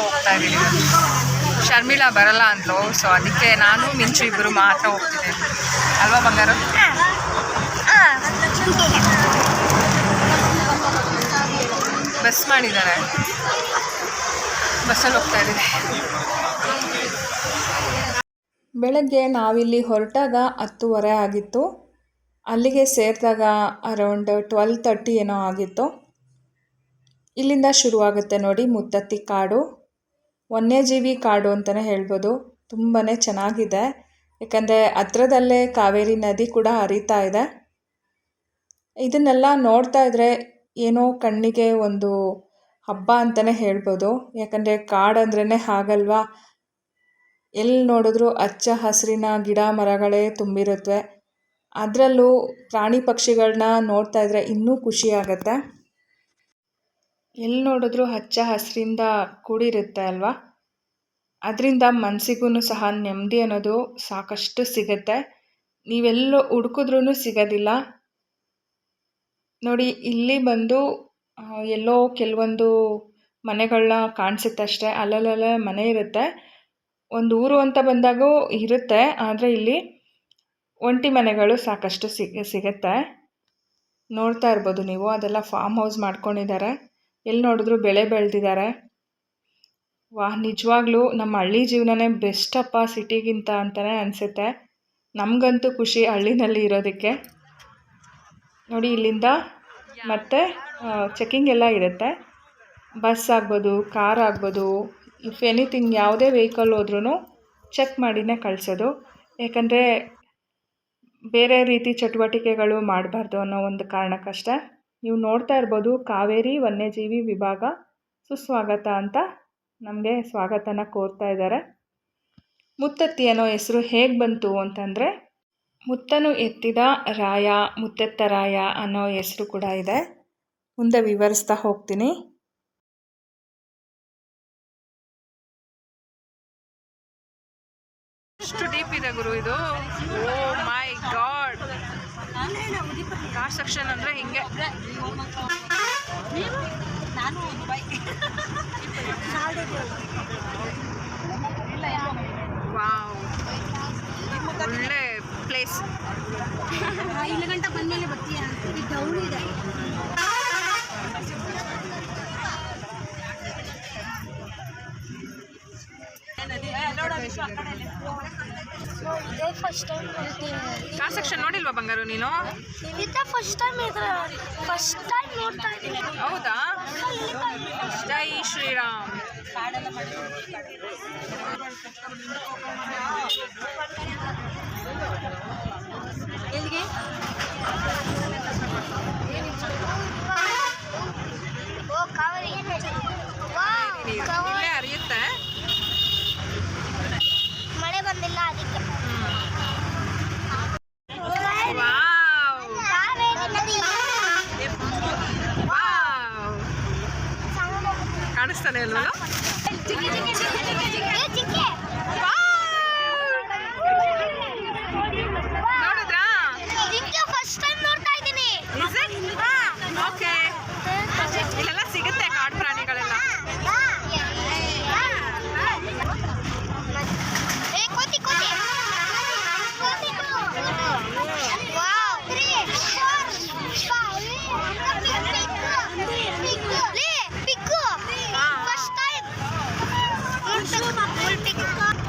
ಹೋಗ್ತಾ ಇದ್ದೀನಿ. ಶರ್ಮಿಳಾ ಬರಲ್ಲ ಅಂದ್ಲು ಸೊ ಅದಕ್ಕೆ ನಾನು, ಮಿಂಚು ಇಬ್ಬರು ಮಾತ್ರ ಹೋಗ್ತಿದ್ದೀನಿ ಅಲ್ವಾ ಬಂಗಾರು? ಬಸ್ ಮಾಡಿದ್ದಾರೆ. ಬಸ್ಸಲ್ಲಿ ಹೋಗ್ತಾ ಇದ್ದೀನಿ. ಬೆಳಗ್ಗೆ ನಾವಿಲ್ಲಿ ಹೊರಟಾಗ ಹತ್ತುವರೆ ಆಗಿತ್ತು. ಅಲ್ಲಿಗೆ ಸೇರಿದಾಗ ಅರೌಂಡ್ ಟ್ವೆಲ್ ತರ್ಟಿ ಏನೋ ಆಗಿತ್ತು. ಇಲ್ಲಿಂದ ಶುರುವಾಗುತ್ತೆ ನೋಡಿ ಮುತ್ತತ್ತಿ ಕಾಡು. ವನ್ಯಜೀವಿ ಕಾಡು ಅಂತಲೇ ಹೇಳ್ಬೋದು. ತುಂಬಾ ಚೆನ್ನಾಗಿದೆ. ಯಾಕಂದರೆ ಹತ್ರದಲ್ಲೇ ಕಾವೇರಿ ನದಿ ಕೂಡ ಹರಿತಾ ಇದೆ. ಇದನ್ನೆಲ್ಲ ನೋಡ್ತಾ ಇದ್ರೆ ಏನೋ ಕಣ್ಣಿಗೆ ಒಂದು ಹಬ್ಬ ಅಂತಲೇ ಹೇಳ್ಬೋದು. ಯಾಕಂದರೆ ಕಾಡು ಅಂದ್ರೇ ಹಾಗಲ್ವಾ? ಎಲ್ಲಿ ನೋಡಿದ್ರು ಹಚ್ಚ ಹಸಿರಿನ ಗಿಡ ಮರಗಳೇ ತುಂಬಿರುತ್ತವೆ ಅದರಲ್ಲೂ ಪ್ರಾಣಿ ಪಕ್ಷಿಗಳನ್ನ ನೋಡ್ತಾ ಇದ್ರೆ ಇನ್ನೂ ಖುಷಿ ಆಗುತ್ತೆ. ಎಲ್ಲಿ ನೋಡಿದ್ರೂ ಹಚ್ಚ ಹಸಿರಿಂದ ಕೂಡಿರುತ್ತೆ ಅಲ್ವಾ? ಅದರಿಂದ ಮನಸ್ಸಿಗೂ ಸಹ ನೆಮ್ಮದಿ ಅನ್ನೋದು ಸಾಕಷ್ಟು ಸಿಗುತ್ತೆ. ನೀವೆಲ್ಲೋ ಹುಡುಕಿದ್ರೂ ಸಿಗೋದಿಲ್ಲ. ನೋಡಿ, ಇಲ್ಲಿ ಬಂದು ಎಲ್ಲೋ ಕೆಲವೊಂದು ಮನೆಗಳನ್ನ ಕಾಣಿಸುತ್ತಷ್ಟೇ. ಅಲ್ಲಲ್ಲೇ ಮನೆ ಇರುತ್ತೆ. ಒಂದು ಊರು ಅಂತ ಬಂದಾಗೂ ಇರುತ್ತೆ. ಆದರೆ ಇಲ್ಲಿ ಒಂಟಿ ಮನೆಗಳು ಸಾಕಷ್ಟು ಸಿಗ ಸಿಗುತ್ತೆ. ನೋಡ್ತಾ ಇರ್ಬೋದು ನೀವು. ಅದೆಲ್ಲ ಫಾರ್ಮ್ ಹೌಸ್ ಮಾಡ್ಕೊಂಡಿದ್ದಾರೆ. ಎಲ್ಲಿ ನೋಡಿದ್ರು ಬೆಳೆ ಬೆಳೆದಿದ್ದಾರೆ. ವಾಹ್ ನಿಜವಾಗ್ಲೂ ನಮ್ಮ ಹಳ್ಳಿ ಜೀವನನೇ ಬೆಸ್ಟಪ್ಪ ಸಿಟಿಗಿಂತ ಅಂತಲೇ ಅನಿಸುತ್ತೆ. ನಮಗಂತೂ ಖುಷಿ ಹಳ್ಳಿನಲ್ಲಿ ಇರೋದಕ್ಕೆ. ನೋಡಿ, ಇಲ್ಲಿಂದ ಮತ್ತೆ ಚೆಕ್ಕಿಂಗ್ ಎಲ್ಲ ಇರುತ್ತೆ. ಬಸ್ ಆಗ್ಬೋದು, ಕಾರ್ ಆಗ್ಬೋದು ಇಫ್ ಎನಿಥಿಂಗ್ ಯಾವುದೇ ವೆಹಿಕಲ್ ಹೋದ್ರೂ ಚೆಕ್ ಮಾಡಿನೇ ಕಳಿಸೋದು. ಯಾಕಂದರೆ ಬೇರೆ ರೀತಿ ಚಟುವಟಿಕೆಗಳು ಮಾಡಬಾರ್ದು ಅನ್ನೋ ಒಂದು ಕಾರಣಕ್ಕಷ್ಟೇ. ನೀವು ನೋಡ್ತಾ ಇರ್ಬೋದು, ಕಾವೇರಿ ವನ್ಯಜೀವಿ ವಿಭಾಗ ಸುಸ್ವಾಗತ ಅಂತ ನಮಗೆ ಸ್ವಾಗತನ ಕೋರ್ತಾ ಇದ್ದಾರೆ. ಮುತ್ತತ್ತಿ ಅನ್ನೋ ಹೆಸರು ಹೇಗೆ ಬಂತು ಅಂತಂದರೆ ಮುತ್ತನು ಎತ್ತಿದ ರಾಯ ಮುತ್ತೆತ್ತ ರಾಯ ಅನ್ನೋ ಹೆಸರು ಕೂಡ ಇದೆ. ಮುಂದೆ ವಿವರಿಸ್ತಾ ಹೋಗ್ತೀನಿ. ಎಷ್ಟು ಡೀಪ್ ಇದೆ ಗುರು ಇದು. Oh my god car section ಅಂದ್ರೆ ಹಿಂಗೆ. ವಾವ್ ಒಳ್ಳೆ ಪ್ಲೇಸ್ ಇಲ್ಲಿ ಗಂಟ ಬಂದ್ಮೇಲೆ ಬರ್ತೀಯ? ಇದು ಡೌನ್ ಇದೆ. ಇದೇ ಫಸ್ಟ್ ಟೈಮ್ ಬರ್ತೀನಿ ಕಾರ್ ಸೆಕ್ಷನ್ ನೋಡಿಲ್ವಾ ಬಂಗಾರು ನೀನು? ಇದೇ ಫಸ್ಟ್ ಟೈಮ್ ಫಸ್ಟ್ ಟೈಮ್ ನೋಡ್ತಾ ಇದ್ದೀನಿ. ಹೌದಾ? ಜೈ ಶ್ರೀರಾಮ್. பண்ண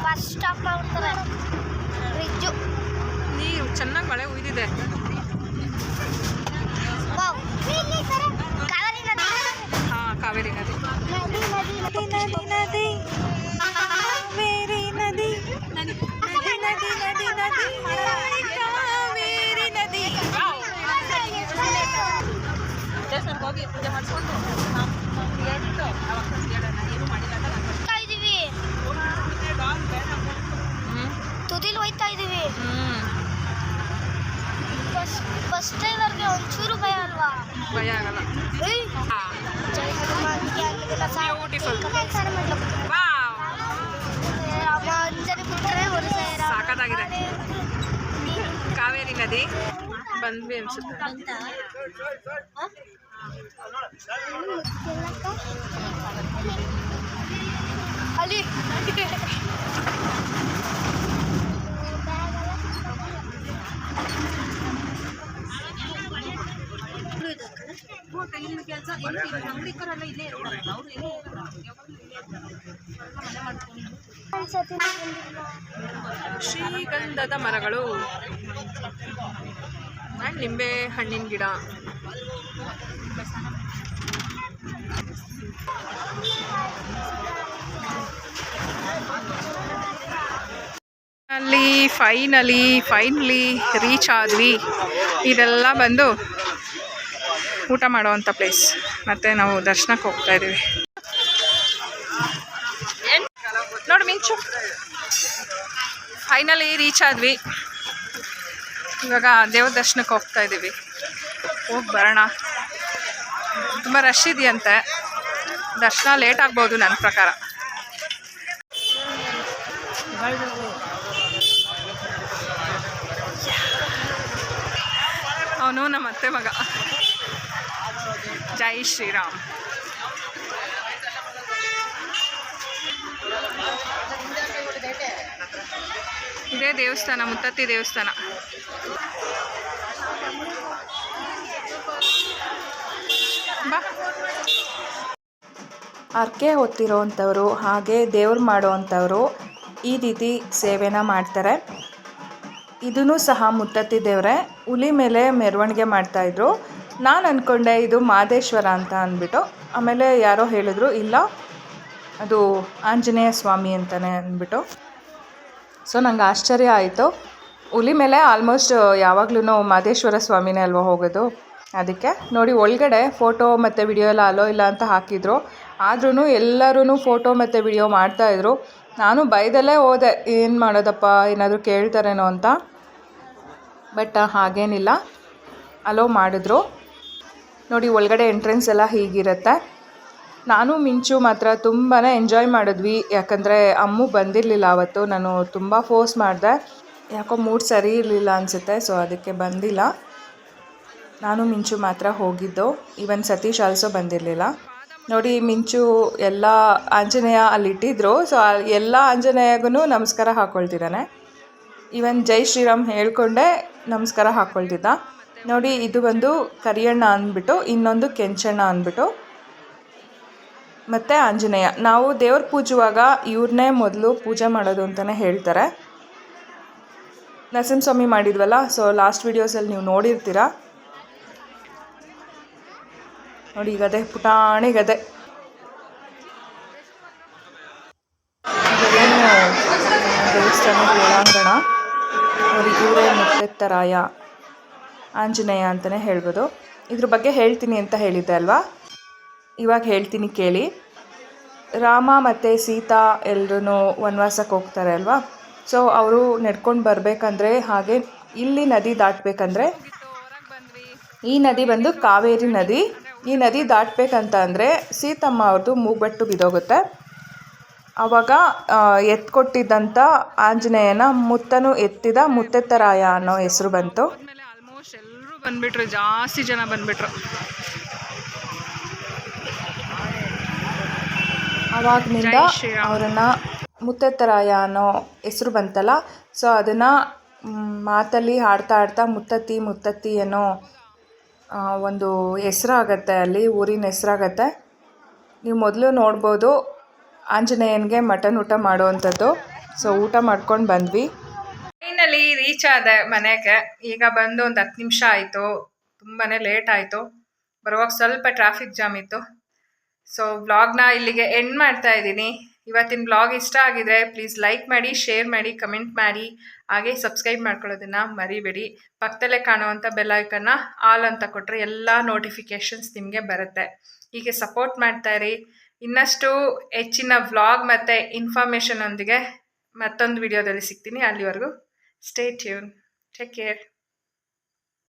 ಫಸ್ಟ್ ಸ್ಟಾಪ್ ಮಾಡ್ತಾರೆ ಬ್ರಿಡ್ಜು ನೀರು ಚೆನ್ನಾಗಿ ಮಳೆ ಉಯ್ದಿದೆ ಹಾಂ ಕಾವೇರಿ ನದಿ ಹಾ ಕಾವೇರಿ ನದಿ ನದಿ ನದಿ ನದಿ ಕಾವೇರಿ ನದಿ ನದಿ ನದಿ ನದಿ ನದಿ ಕಾವೇರಿ ನದಿ ಹೋಗಿ ಪೂಜೆ ಮಾಡಿಸ್ಕೊಂಡು ಹೋಗ್ತಾ ಇದೀವಿ ತುದಿಲ್ ಹೋಯ್ತಾ ಇದೀವಿ. ಬಸ್ ಡ್ರೈವರ್ಗೆ ಒಂಚೂರು ಭಯ ಅಲ್ವಾ? ಭಯ ಆಗಲ್ಲ. ಜೈ. ಅಮ್ಮ ಒಂದು ಕಾವೇರಿ ನದಿ. ಬಂದ್ವಿ ಅನ್ಸುತ್ತೆ. ಅಲ್ಲಿ. ಶ್ರೀಗಂಧದ ಮರಗಳು. ಆ್ಯಂಡ್ ನಿಂಬೆ ಹಣ್ಣಿನ ಗಿಡ. ಅಲ್ಲಿ ಫೈನಲಿ ಫೈನಲಿ ರೀಚ್ ಆದ್ವಿ. ಇದೆಲ್ಲ ಬಂದು ಊಟ ಮಾಡುವಂಥ ಪ್ಲೇಸ್ ಮತ್ತು ನಾವು ದರ್ಶನಕ್ಕೆ ಹೋಗ್ತಾ ಇದ್ದೀವಿ. ಮಿಂಚು ಫೈನಲಿ ರೀಚ್ ಆದ್ವಿ. ಇವಾಗ ದೇವ್ರ ದರ್ಶನಕ್ಕೆ ಹೋಗ್ತಾ ಇದ್ದೀವಿ ಹೋಗಿ ಬರೋಣ. ತುಂಬ ರಶ್ ಇದೆಯಂತೆ. ದರ್ಶನ ಲೇಟ್ ಆಗ್ಬೋದು ನನ್ನ ಪ್ರಕಾರ. ಅವನು ನಮ್ಮ ಅತ್ತೆ ಮಗ. ಜೈ ಶ್ರೀರಾಮ್. ಇದೇ ದೇವಸ್ಥಾನ, ಮುತ್ತತ್ತಿ ದೇವಸ್ಥಾನ. ಅರ್ಕೆ ಹೊತ್ತಿರೋವಂಥವ್ರು ಹಾಗೆ ದೇವ್ರು ಮಾಡೋವಂಥವ್ರು ಈ ರೀತಿ ಸೇವೆನ ಮಾಡ್ತಾರೆ. ಇದೂ ಸಹ ಮುತ್ತತ್ತಿ ದೇವರೇ ಹುಲಿ ಮೇಲೆ ಮೆರವಣಿಗೆ ಮಾಡ್ತಾಯಿದ್ರು ನಾನು ಅಂದ್ಕೊಂಡೆ ಇದು ಮಾದೇಶ್ವರ ಅಂತ ಅಂದ್ಬಿಟ್ಟು. ಆಮೇಲೆ ಯಾರೋ ಹೇಳಿದ್ರು, ಇಲ್ಲ ಅದು ಆಂಜನೇಯ ಸ್ವಾಮಿ ಅಂತಲೇ ಅಂದ್ಬಿಟ್ಟು. ಸೊ ನಂಗೆ ಆಶ್ಚರ್ಯ ಆಯಿತು. ಹುಲಿ ಮೇಲೆ ಆಲ್ಮೋಸ್ಟ್ ಯಾವಾಗ್ಲೂ ಮಾದೇಶ್ವರ ಸ್ವಾಮಿನೇ ಅಲ್ವಾ ಹೋಗೋದು? ಅದಕ್ಕೆ ನೋಡಿ, ಒಳಗಡೆ ಫೋಟೋ ಮತ್ತು ವಿಡಿಯೋ ಎಲ್ಲ ಅಲೋ ಇಲ್ಲ ಅಂತ ಹಾಕಿದ್ರು. ಆದ್ರೂ ಎಲ್ಲರೂ ಫೋಟೋ ಮತ್ತು ವಿಡಿಯೋ ಮಾಡ್ತಾಯಿದ್ರು ನಾನು ಬೈದಲ್ಲೇ ಹೋದೆ, ಏನು ಮಾಡೋದಪ್ಪ, ಏನಾದರೂ ಕೇಳ್ತಾರೇನೋ ಅಂತ. ಬಟ್ ಹಾಗೇನಿಲ್ಲ. ಅಲೋ ಮಾಡಿದ್ರು. ನೋಡಿ, ಒಳಗಡೆ ಎಂಟ್ರೆನ್ಸ್ ಎಲ್ಲ ಹೀಗಿರುತ್ತೆ. ನಾನು ಮಿಂಚು ಮಾತ್ರ ತುಂಬಾ ಎಂಜಾಯ್ ಮಾಡಿದ್ವಿ. ಯಾಕಂದರೆ ಅಮ್ಮು ಬಂದಿರಲಿಲ್ಲ ಅವತ್ತು. ನಾನು ತುಂಬ ಫೋರ್ಸ್ ಮಾಡಿದೆ. ಯಾಕೋ ಮೂಡ್ ಸರಿ ಇರಲಿಲ್ಲ ಅನಿಸುತ್ತೆ ಸೊ ಅದಕ್ಕೆ ಬಂದಿಲ್ಲ. ನಾನು ಮಿಂಚು ಮಾತ್ರ ಹೋಗಿದ್ದು. ಈವನ್ ಸತೀಶ್ ಆಲ್ಸೋ ಬಂದಿರಲಿಲ್ಲ. ನೋಡಿ, ಮಿಂಚು ಎಲ್ಲ ಆಂಜನೇಯ ಅಲ್ಲಿ ಇಟ್ಟಿದ್ರು. ಸೊ ಎಲ್ಲ ಆಂಜನೇಯಗೂ ನಮಸ್ಕಾರ ಹಾಕ್ಕೊಳ್ತಿದ್ದಾನೆ ಈವನ್ ಜೈ ಶ್ರೀರಾಮ್ ಹೇಳ್ಕೊಂಡೆ ನಮಸ್ಕಾರ ಹಾಕ್ಕೊಳ್ತಿದ್ದ ನೋಡಿ, ಇದು ಒಂದು ಕರಿಯಣ್ಣ ಅಂದ್ಬಿಟ್ಟು, ಇನ್ನೊಂದು ಕೆಂಚಣ್ಣ ಅಂದ್ಬಿಟ್ಟು. ಮತ್ತು ಆಂಜನೇಯ. ನಾವು ದೇವ್ರ ಪೂಜುವಾಗ ಇವ್ರನ್ನೇ ಮೊದಲು ಪೂಜೆ ಮಾಡೋದು ಅಂತಲೇ ಹೇಳ್ತಾರೆ. ನರಸಿಂಹಸ್ವಾಮಿ ಮಾಡಿದ್ವಲ್ಲ ಸೊ ಲಾಸ್ಟ್ ವೀಡಿಯೋಸಲ್ಲಿ ನೀವು ನೋಡಿರ್ತೀರ. ನೋಡಿ ಈಗ ಗದೆ, ಪುಟಾಣಿ ಗದೆ. ಇದೇನು ದೇವಸ್ಥಾನದ ಒಳಾಂಗಣ ನೋಡಿ, ಇವರೇ ಮುತ್ತೆತ್ತರಾಯ, ಆಂಜನೇಯ ಅಂತಲೇ ಹೇಳ್ಬೋದು. ಇದ್ರ ಬಗ್ಗೆ ಹೇಳ್ತೀನಿ ಅಂತ ಹೇಳಿದ್ದೆ ಅಲ್ವಾ? ಇವಾಗ ಹೇಳ್ತೀನಿ ಕೇಳಿ. ರಾಮ ಮತ್ತು ಸೀತಾ ಎಲ್ಲರೂ ವನವಾಸಕ್ಕೆ ಹೋಗ್ತಾರೆ ಅಲ್ವಾ? ಸೊ ಅವರು ನಡ್ಕೊಂಡು ಬರಬೇಕಂದ್ರೆ ಹಾಗೆ ಇಲ್ಲಿ ನದಿ ದಾಟಬೇಕಂದ್ರೆ ಈ ನದಿ ಬಂದು ಕಾವೇರಿ ನದಿ. ಈ ನದಿ ದಾಟಬೇಕಂತ ಅಂದರೆ ಸೀತಮ್ಮ ಅವ್ರದ್ದು ಮೂಗ್ಬಟ್ಟು ಬಿದೋಗುತ್ತೆ ಆವಾಗ ಎತ್ಕೊಟ್ಟಿದ್ದಂಥ ಆಂಜನೇಯನ ಮುತ್ತನು ಎತ್ತಿದ ಮುತ್ತೆತ್ತರಾಯ ಅನ್ನೋ ಹೆಸರು ಬಂತು. ಆಲ್ಮೋಸ್ಟ್ ಎಲ್ಲರೂ ಬಂದ್ಬಿಟ್ರು, ಜಾಸ್ತಿ ಜನ ಬಂದ್ಬಿಟ್ರು. ಆವಾಗಿನಿಂದ ಅವರನ್ನು ಮುತ್ತತ್ತರಾಯ ಅನ್ನೋ ಹೆಸರು ಬಂತಲ್ಲ, ಸೊ ಅದನ್ನು ಮಾತಲ್ಲಿ ಹಾಡ್ತಾ ಹಾಡ್ತಾ ಮುತ್ತತ್ತಿ ಮುತ್ತತ್ತಿ ಅನ್ನೋ ಒಂದು ಹೆಸರಾಗತ್ತೆ ಅಲ್ಲಿ, ಊರಿನ ಹೆಸರಾಗತ್ತೆ. ನೀವು ಮೊದಲು ನೋಡ್ಬೋದು ಆಂಜನೇಯನಿಗೆ ಮಟನ್ ಊಟ ಮಾಡುವಂಥದ್ದು. ಸೊ ಊಟ ಮಾಡ್ಕೊಂಡು ಬಂದ್ವಿ. ಫೈನಲಿ ರೀಚ್ ಆದೆ ಮನೆಗೆ ಈಗ ಬಂದು ಒಂದು ಹತ್ತು ನಿಮಿಷ ಆಯಿತು. ತುಂಬಾ ಲೇಟ್ ಆಯಿತು. ಬರುವಾಗ ಸ್ವಲ್ಪ ಟ್ರಾಫಿಕ್ ಜಾಮ್ ಇತ್ತು. ಸೊ ವ್ಲಾಗ್ನ ಇಲ್ಲಿಗೆ ಎಂಡ್ ಮಾಡ್ತಾ ಇದ್ದೀನಿ. ಇವತ್ತಿನ ವ್ಲಾಗ್ ಇಷ್ಟ ಆಗಿದ್ರೆ ಪ್ಲೀಸ್ ಲೈಕ್ ಮಾಡಿ ಶೇರ್ ಮಾಡಿ ಕಮೆಂಟ್ ಮಾಡಿ. ಹಾಗೆ ಸಬ್ಸ್ಕ್ರೈಬ್ ಮಾಡ್ಕೊಳ್ಳೋದನ್ನ ಮರಿಬೇಡಿ. ಪಕ್ಕದಲ್ಲೇ ಕಾಣುವಂಥ ಬೆಲ್ಲೈಕನ್ನ ಆಲ್ ಅಂತ ಕೊಟ್ಟರೆ ಎಲ್ಲ ನೋಟಿಫಿಕೇಷನ್ಸ್ ನಿಮಗೆ ಬರುತ್ತೆ. ಹೀಗೆ ಸಪೋರ್ಟ್ ಮಾಡ್ತಾ ಇರಿ. ಇನ್ನಷ್ಟು ಹೆಚ್ಚಿನ ವ್ಲಾಗ್ ಮತ್ತು ಇನ್ಫಾರ್ಮೇಷನ್ ಒಂದಿಗೆ ಮತ್ತೊಂದು ವಿಡಿಯೋದಲ್ಲಿ ಸಿಗ್ತೀನಿ. ಅಲ್ಲಿವರೆಗೂ ಸ್ಟೇ ಟ್ಯೂನ್ ಟೇಕ್ ಕೇರ್